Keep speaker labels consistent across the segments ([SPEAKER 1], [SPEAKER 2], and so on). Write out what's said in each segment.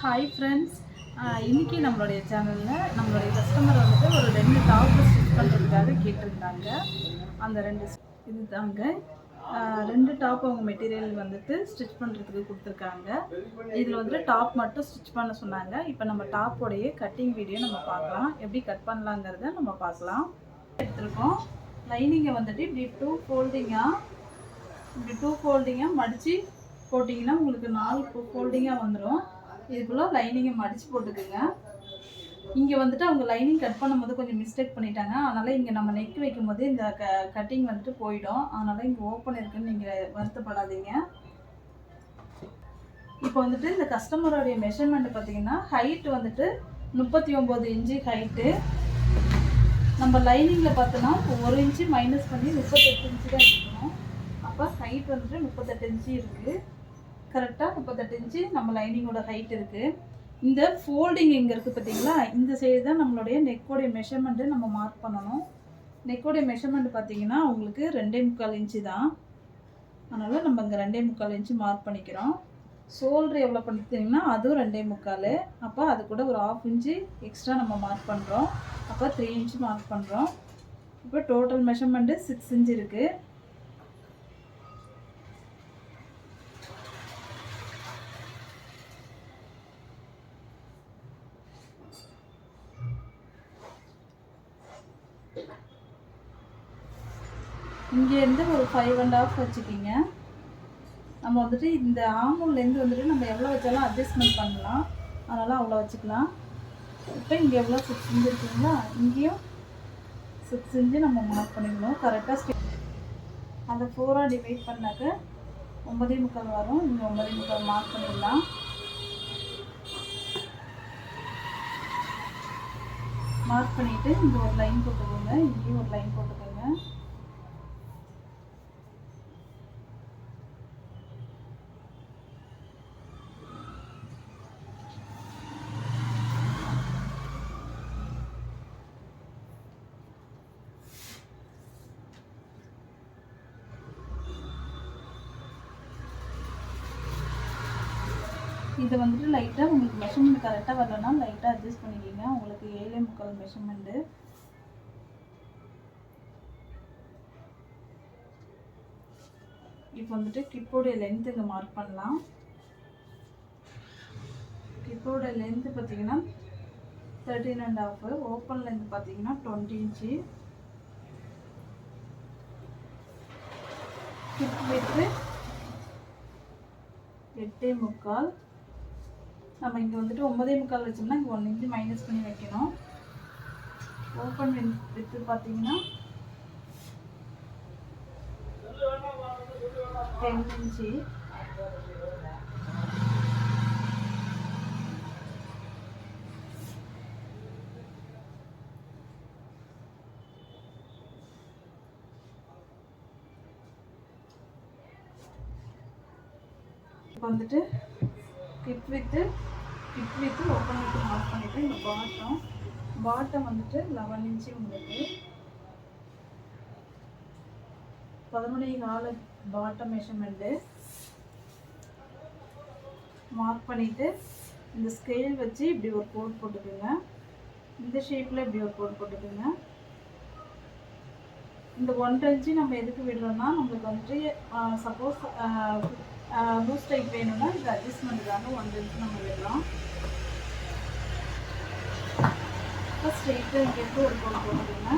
[SPEAKER 1] Hi friends இன்றைக்கி நம்மளுடைய சேனலில் நம்மளுடைய கஸ்டமர் வந்துட்டு ஒரு ரெண்டு டாப் ஸ்டிச் பண்ணுறதுக்காக கேட்டிருந்தாங்க. அந்த ரெண்டு இது தாங்க ரெண்டு டாப் அவங்க மெட்டீரியல் வந்துட்டு ஸ்டிச் பண்ணுறதுக்கு கொடுத்துருக்காங்க. இதில் வந்துட்டு டாப் மட்டும் ஸ்டிச் பண்ண சொன்னாங்க. இப்போ நம்ம டாப்போடைய கட்டிங் வீடியோ நம்ம பார்க்கலாம். எப்படி கட் பண்ணலாங்கிறத நம்ம பார்க்கலாம். எடுத்திருக்கோம். லைனிங்கை வந்துட்டு இப்படி டூ ஃபோல்டிங்காக இப்படி டூ ஃபோல்டிங்காக மடித்து போட்டிங்கன்னா உங்களுக்கு நாலு ஃபோல்டிங்காக வந்துடும் இதுக்குள்ளே லைனிங்கை மடித்து போட்டுக்குங்க. இங்கே வந்துட்டு அவங்க லைனிங் கட் பண்ணும்போது கொஞ்சம் மிஸ்டேக் பண்ணிட்டாங்க. அதனால் இங்கே நம்ம நெக் வைக்கும்போது இந்த க கட்டிங் வந்துட்டு போயிடும். அதனால் இங்கே ஓப்பன் இருக்குன்னு நீங்கள் வருத்தப்படாதீங்க. இப்போ வந்துட்டு இந்த கஸ்டமரோடைய மெஷர்மெண்ட் பார்த்தீங்கன்னா ஹைட் வந்துட்டு முப்பத்தி ஒம்பது இன்ச்சு ஹைட்டு நம்ம லைனிங்கில் பார்த்தோன்னா ஒரு இன்ச்சு மைனஸ் பண்ணி முப்பத்தெட்டு இன்ச்சு தான் இருக்கணும். அப்போ ஹைட் வந்துட்டு முப்பத்தெட்டு இன்ச்சு இருக்குது கரெக்டாக முப்பத்தெட்டு இன்ச்சு நம்ம லைனிங்கோட ஹைட் இருக்குது இந்த ஃபோல்டிங் இங்கே இருக்குது பார்த்தீங்களா இந்த சைடு தான் நம்மளுடைய நெக்கோடைய மெஷர்மெண்ட்டு நம்ம மார்க் பண்ணணும். நெக்கோடைய மெஷர்மெண்ட் பார்த்தீங்கன்னா உங்களுக்கு ரெண்டே முக்கால் இன்ச்சு தான். அதனால் நம்ம இங்கே ரெண்டே முக்கால் இன்ச்சு மார்க் பண்ணிக்கிறோம். ஷோல்ட்ரு எவ்வளோ பண்ணிட்டீங்கன்னா அதுவும் ரெண்டே முக்கால். அப்போ அது கூட ஒரு ஆஃப் இன்ச்சு எக்ஸ்ட்ரா நம்ம மார்க் பண்ணுறோம் அப்போ த்ரீ இன்ச்சு மார்க் பண்ணுறோம் இப்போ டோட்டல் மெஷர்மெண்ட்டு சிக்ஸ் இன்ச் இருக்குது இங்கேருந்து ஒரு ஃபைவ் அண்ட் ஆஃப் வச்சுக்கிங்க. நம்ம வந்துட்டு இந்த ஆமூல்லேருந்து வந்துட்டு நம்ம எவ்வளோ வச்சாலும் அட்ஜஸ்ட்மெண்ட் பண்ணலாம். அதனால் அவ்வளோ வச்சுக்கலாம். இப்போ இங்கே எவ்வளோ சிக்ஸ் இன்ச்சு இருக்குங்களா இங்கேயும் சிக்ஸ் இன்ச்சு நம்ம மார்க் பண்ணிக்கணும். கரெக்டாக ஸ்டே அந்த ஃபோராக டிவைட் பண்ணாக்க ஒன்பதே முக்கால் வரும். இங்கே ஒன்பதே முக்கால் மார்க் பண்ணிடலாம். மார்க் பண்ணிவிட்டு இங்கே ஒரு லைன் போட்டுக்கோங்க. இங்கேயும் ஒரு லைன் போட்டுக்கோங்க. இது வந்துட்டு லைட்டாக உங்களுக்கு மெஷர்மெண்ட் கரெக்டாக வரலன்னா லைட்டாக அட்ஜஸ்ட் பண்ணிக்கிங்க. உங்களுக்கு ஏழே முக்கால் மெஷர்மெண்ட்டு இப்போ வந்துட்டு கிப்போடைய லென்த் இங்கே மார்க் பண்ணலாம். கிப்போட லென்த்து பார்த்தீங்கன்னா thirteen and half open length பார்த்தீங்கன்னா டுவெண்ட்டி இன்ச்சு கிப் வித்து எட்டே முக்கால். நம்ம இங்கே வந்துட்டு ஒன்பதே முக்கால் வச்சோம்னா இங்கே ஒன் இன்ச்சு மைனஸ் பண்ணி வைக்கணும். ஓப்பன் வித்து பார்த்தீங்கன்னா டென் இன்ச்சு இப்போ வந்துட்டு கிப் width tip width open width mark பண்ணிவிட்டு இந்த பாட்டம். பாட்டம் வந்துட்டு லெவன் இன்ச்சு உங்களுக்கு பதினொன்றே கால பாட்டம் மெஷர்மெண்ட்டு மார்க் பண்ணிவிட்டு இந்த ஸ்கேல் வச்சு இப்படி ஒரு கோட் போட்டுக்கோங்க. இந்த ஷேப்பில் இப்படி ஒரு கோட் போட்டுக்கோங்க. இந்த ஒன்றரை இன்ச்சு நம்ம எதுக்கு விடுறோம்னா நம்மளுக்கு வந்துட்டு சப்போஸ் லூஸ் டைப் வேணும்னா இது அட்ஜஸ்ட்மெண்ட்டுக்காக ஒன்றரை இன்ச்சு நம்ம விடுறோம். இப்போ ஸ்ட்ரெயிட்டாக இங்கேருந்து ஒரு கோட் போட்டுருங்க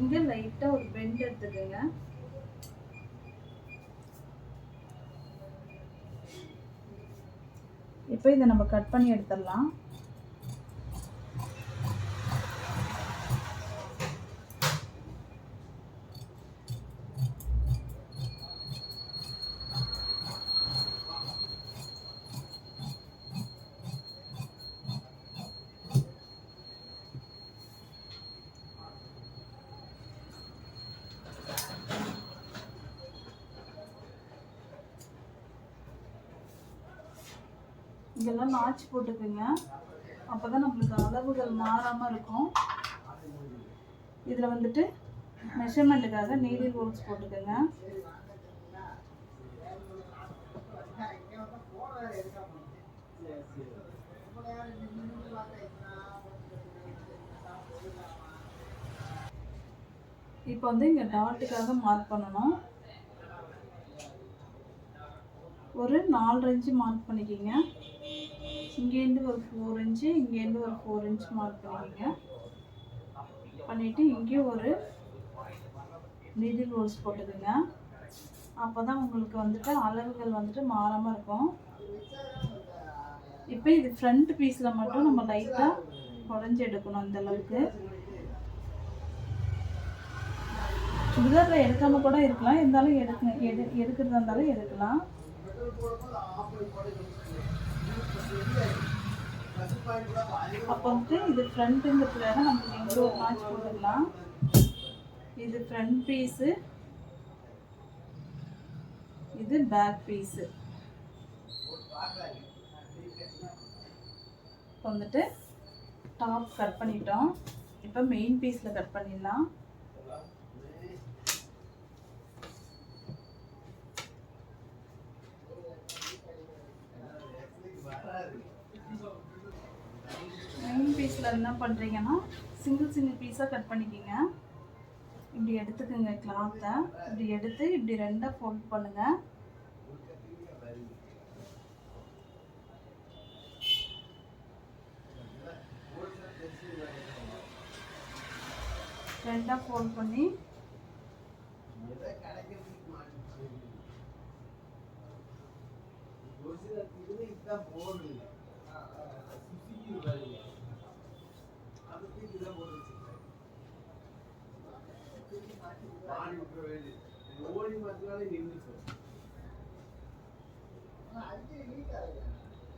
[SPEAKER 1] இங்கே லைட்டாக ஒரு பெண்ட் எடுத்துக்கோங்க. இப்போ இதை நம்ம கட் பண்ணி எடுத்துடலாம். இதெல்லாம் நாச்சு போட்டுக்கோங்க. அப்போ தான் நம்மளுக்கு அளவுகள் மாறாமல் இருக்கும். இதில் வந்துட்டு மெஷர்மெண்ட்டுக்காக நீடில் ஹோல்ஸ் போட்டுக்கோங்க. இப்போ வந்து இங்கே டாட்டுக்காக மார்க் பண்ணணும். ஒரு நாலரை இன்ச்சு மார்க் பண்ணிக்கிங்க. இங்கேருந்து ஒரு ஃபோர் இன்ச்சு இங்கேருந்து ஒரு ஃபோர் இன்ச் மார்க் பண்ணிக்கிங்க பண்ணிவிட்டு இங்கேயும் ஒரு மிடில் ரோல்ஸ் போட்டுக்குங்க. அப்போ தான் உங்களுக்கு வந்துட்டு அளவுகள் வந்துட்டு மாறாமல் இருக்கும். இப்போ இது ஃப்ரண்ட் பீஸில் மட்டும் நம்ம லைட்டாக குறைஞ்சி எடுக்கணும் அந்தளவுக்கு சுடிதாரில் எடுக்காம கூட இருக்கலாம். இருந்தாலும் எடுக்க எடு எடுக்கிறதா இருந்தாலும் எடுக்கலாம். அப்போ வந்து இது ஃப்ரண்ட்டுங்கிறதுக்காக நம்ம இங்கே ஒரு மேட்ச் போட்டுக்கலாம் இது ஃப்ரண்ட் பீஸு இது பேக் பீஸு இப்போ வந்துட்டு டாப் கட் பண்ணிட்டோம். இப்போ மெயின் பீஸில் கட் பண்ணிடலாம் மெயின் பீஸில் என்ன பண்ணுறீங்கன்னா சிங்கிள் சிங்கிள் பீஸாக கட் பண்ணிக்கிங்க. இப்படி எடுத்துக்கோங்க கிளாத்தை இப்படி எடுத்து இப்படி ரெண்டாக ஃபோல்ட் பண்ணுங்கள் ரெண்டாக ஃபோல்ட் பண்ணி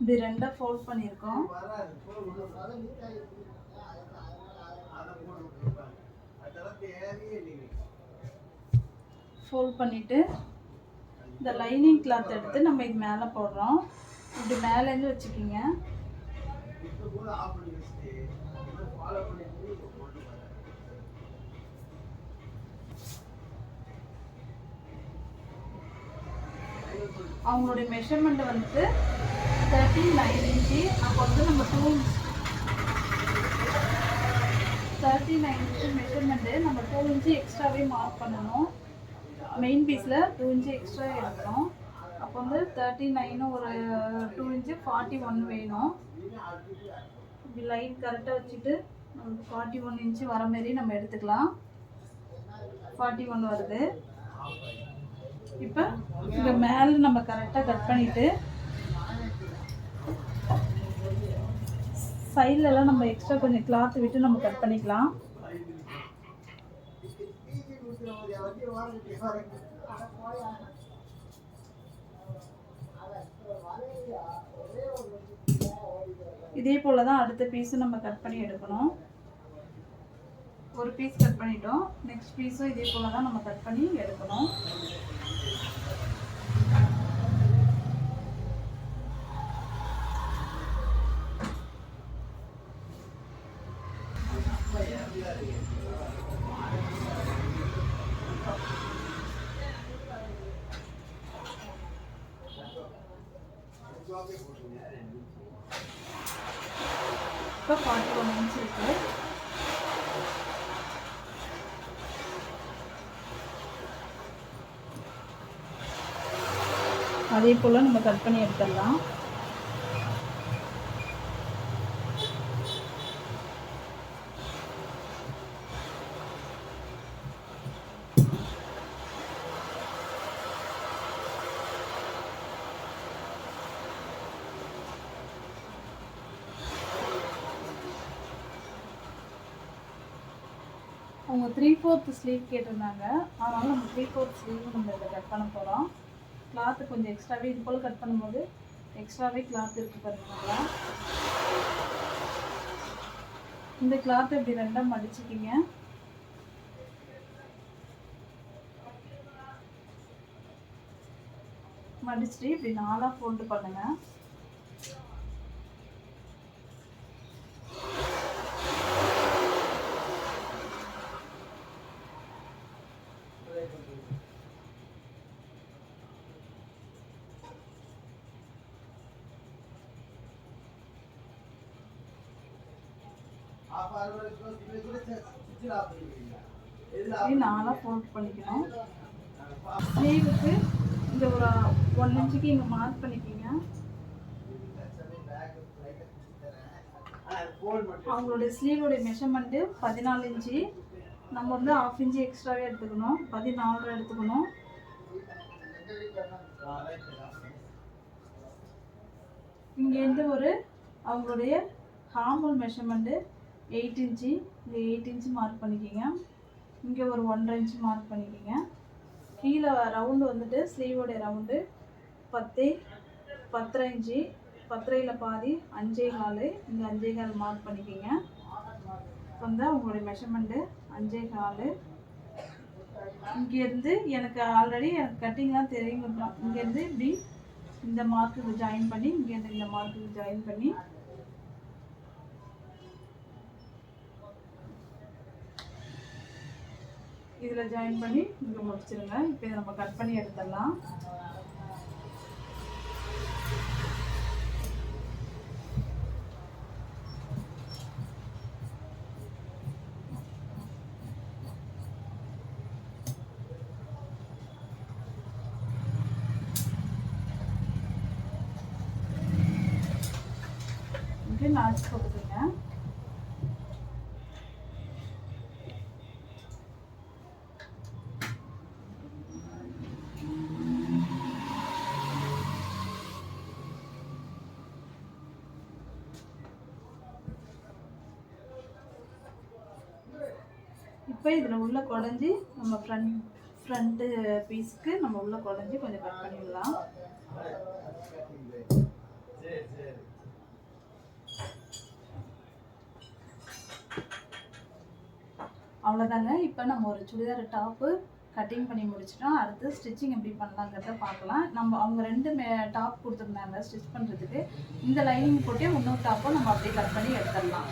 [SPEAKER 1] இப்படி ரெண்டாக ஃபோல்ட் பண்ணியிருக்கோம். ஃபோல்ட் பண்ணிவிட்டு இந்த லைனிங் கிளாத் எடுத்து நம்ம இது மேலே போடுறோம். இப்படி மேலேருந்து வச்சுக்கிங்க. அவங்களுடைய மெஷர்மெண்ட் வந்துட்டு தேர்ட்டி நைன் இன்ச்சு அப்போ வந்து நம்ம two thirty nine inch measurement நம்ம டூ இன்ச்சு எக்ஸ்ட்ராவே மார்க் பண்ணணும். மெயின் பீஸில் டூ இன்ச்சு எக்ஸ்ட்ரா எடுக்கணும். அப்போ வந்து தேர்ட்டி நைனு ஒரு டூ இன்ச்சு ஃபார்ட்டி ஒன் வேணும். இப்படி லைன் கரெக்டாக வச்சுட்டு நமக்கு ஃபார்ட்டி ஒன் இன்ச்சு வர மாரி நம்ம எடுத்துக்கலாம். ஃபார்ட்டி ஒன் வருது. இப்போ இங்கே மேலே நம்ம கரெக்டாக கட் பண்ணிவிட்டு சைட்லலாம் நம்ம எக்ஸ்ட்ரா கொஞ்சம் கிளாத் விட்டு நம்ம கட் பண்ணிக்கலாம். இதே போல் தான் அடுத்த பீஸும் நம்ம கட் பண்ணி எடுக்கணும். ஒரு பீஸ் கட் பண்ணிட்டோம். நெக்ஸ்ட் பீஸும் இதே போல் தான் நம்ம கட் பண்ணி எடுக்கணும் இப்போ ஃபார்ட்டி ஒன் இன்ச் இருக்குது அதே போல் நம்ம கட் பண்ணி எடுத்துடலாம். அவங்க த்ரீ ஃபோர்த் ஸ்லீவ் கேட்டிருந்தாங்க. அதனால நம்ம த்ரீ ஃபோர்த் ஸ்லீவ் நம்ம இதில் கட் பண்ண போகிறோம் கிளாத்து கொஞ்சம் எக்ஸ்ட்ராவே இது போல் கட் பண்ணும்போது எக்ஸ்ட்ராவே கிளாத் இருக்குது பாருங்களா இந்த கிளாத் இப்படி ரெண்டாக மடிச்சுக்கிங்க. மடிச்சுட்டு இப்படி நாலாக ஃபோல்டு பண்ணுங்கள் இப்படி நாலாக ஃபோல்ட் பண்ணிக்கணும் ஸ்லீவுக்கு இந்த ஒரு ஒன் இன்ச்சுக்கு இங்கே மார்க் பண்ணிக்கிங்க. அவங்களுடைய ஸ்லீவோடைய மெஷர்மெண்ட்டு பதினாலு இன்ச்சு. நம்ம வந்து ஆஃப் இன்ச்சு எக்ஸ்ட்ராவே எடுத்துக்கணும். பதினாலு எடுத்துக்கணும். இங்கேருந்து ஒரு அவங்களுடைய ஹார்மோல் மெஷர்மெண்ட்டு எயிட் இன்ச்சு இந்த எயிட் இன்ச்சு மார்க் பண்ணிக்கிங்க. இங்கே ஒரு ஒன்றரை இன்ச்சு மார்க் பண்ணிக்கிங்க. கீழே ரவுண்டு வந்துட்டு ஸ்லீவோடைய ரவுண்டு பத்து பத்தரை இன்ச்சு பத்தரையில் பாதி அஞ்சே கால் இங்கே அஞ்சே கால் மார்க் பண்ணிக்கிங்க. வந்து உங்களுடைய மெஷர்மெண்ட்டு அஞ்சே கால். இங்கேருந்து எனக்கு ஆல்ரெடி எனக்கு கட்டிங்லாம் தெரியும் இங்கேருந்து இப்படி இந்த மார்க்குக்கு ஜாயின் பண்ணி இங்கேருந்து இந்த மார்க்குக்கு ஜாயின் பண்ணி இதில் ஜாயின் பண்ணி இங்கே முடிச்சிருங்க. இப்போ இதை நம்ம கட் பண்ணி எடுத்துடலாம். நாச்சு கொடுத்துருங்க இப்போ இதில் உள்ளே குடஞ்சி நம்ம ஃப்ரண்ட் ஃப்ரண்ட்டு பீஸ்க்கு நம்ம உள்ளே குடஞ்சி கொஞ்சம் கட் பண்ணிடலாம். அவ்வளோதாங்க இப்போ நம்ம ஒரு சுடிதார் டாப்பு கட்டிங் பண்ணி முடிச்சிட்டோம். அடுத்து ஸ்டிச்சிங் எப்படி பண்ணலாங்கிறத பார்க்கலாம். நம்ம அவங்க ரெண்டு மே டாப் கொடுத்துருந்தாங்க ஸ்டிச் பண்ணுறதுக்கு இந்த லைனிங் போட்டே இன்னொரு டாப்பை நம்ம அப்படியே கட் பண்ணி எடுத்துடலாம்.